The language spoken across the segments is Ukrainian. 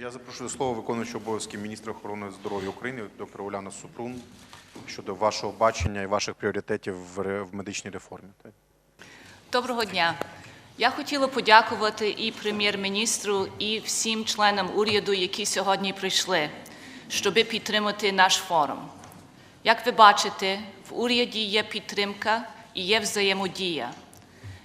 Я запрошую до слова виконуючого обов'язки міністра охорони здоров'я України доктора Уляна Супрун щодо вашого бачення і ваших пріоритетів в медичній реформі. Доброго дня. Я хотіла подякувати і прем'єр-міністру, і всім членам уряду, які сьогодні прийшли, щоб підтримати наш форум. Як ви бачите, в уряді є підтримка і є взаємодія.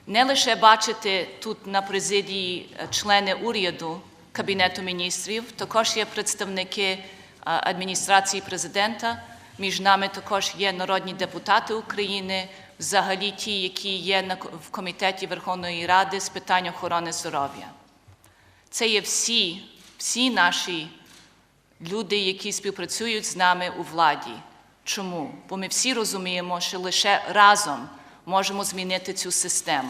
Не лише бачите тут на президії члени уряду Кабінету міністрів, також є представники е, адміністрації президента. Між нами також є народні депутати України, взагалі ті, які є в комітеті Верховної Ради з питань охорони здоров'я. Це є всі, всі наші люди, які співпрацюють з нами у владі. Чому? Бо ми всі розуміємо, що лише разом можемо змінити цю систему.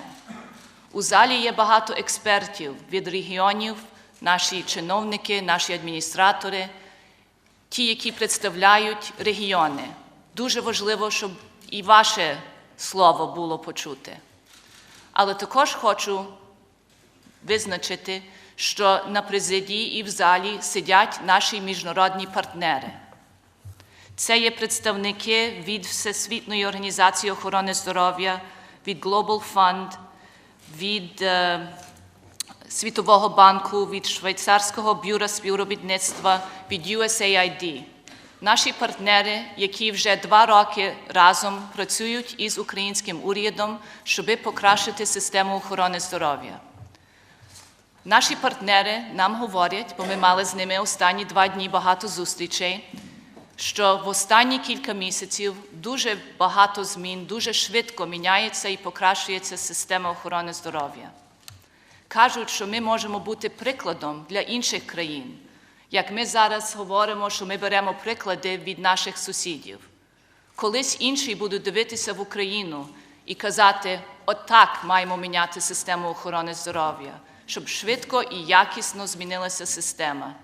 У залі є багато експертів від регіонів, наші чиновники, наші адміністратори, ті, які представляють регіони. Дуже важливо, щоб і ваше слово було почуте. Але також хочу визначити, що на президії і в залі сидять наші міжнародні партнери. Це є представники від Всесвітньої організації охорони здоров'я, від Global Fund, від е, Світового банку, від Швейцарського бюро співробітництва, від USAID. Наші партнери, які вже два роки разом працюють із українським урядом, щоб покращити систему охорони здоров'я. Наші партнери нам говорять, бо ми мали з ними останні два дні багато зустрічей, що в останні кілька місяців дуже багато змін, дуже швидко міняється і покращується система охорони здоров'я. Кажуть, що ми можемо бути прикладом для інших країн. Як ми зараз говоримо, що ми беремо приклади від наших сусідів. Колись інші будуть дивитися в Україну і казати, отак маємо міняти систему охорони здоров'я, щоб швидко і якісно змінилася система.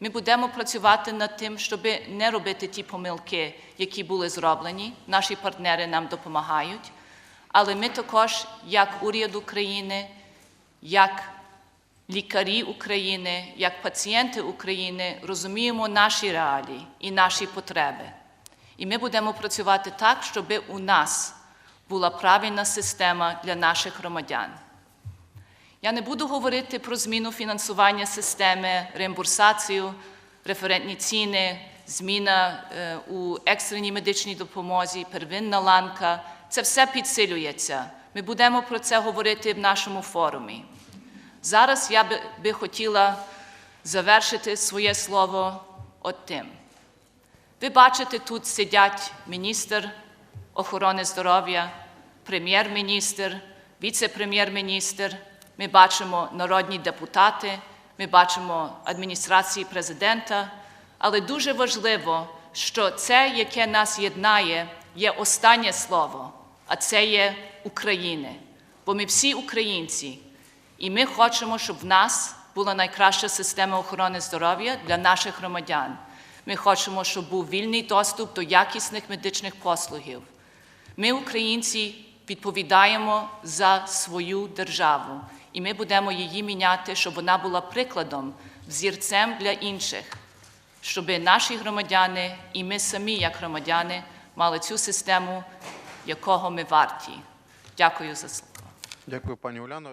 Ми будемо працювати над тим, щоб не робити ті помилки, які були зроблені. Наші партнери нам допомагають. Але ми також, як уряд України, як лікарі України, як пацієнти України, розуміємо наші реалії і наші потреби. І ми будемо працювати так, щоб у нас була правильна система для наших громадян. Я не буду говорити про зміну фінансування системи, реімбурсацію, референтні ціни, зміна е, у екстреній медичній допомозі, первинна ланка. Це все підсилюється. Ми будемо про це говорити в нашому форумі. Зараз я би, хотіла завершити своє слово от тим. Ви бачите, тут сидять міністр охорони здоров'я, прем'єр-міністр, віце-прем'єр-міністр. Ми бачимо народні депутати, ми бачимо адміністрації президента. Але дуже важливо, що це, яке нас єднає, є останнє слово, а це є України. Бо ми всі українці, і ми хочемо, щоб в нас була найкраща система охорони здоров'я для наших громадян. Ми хочемо, щоб був вільний доступ до якісних медичних послугів. Ми, українці, відповідаємо за свою державу, і ми будемо її міняти, щоб вона була прикладом, взірцем для інших, щоб наші громадяни і ми самі, як громадяни, мали цю систему, якого ми варті. Дякую за слово. Дякую, пані Уляно.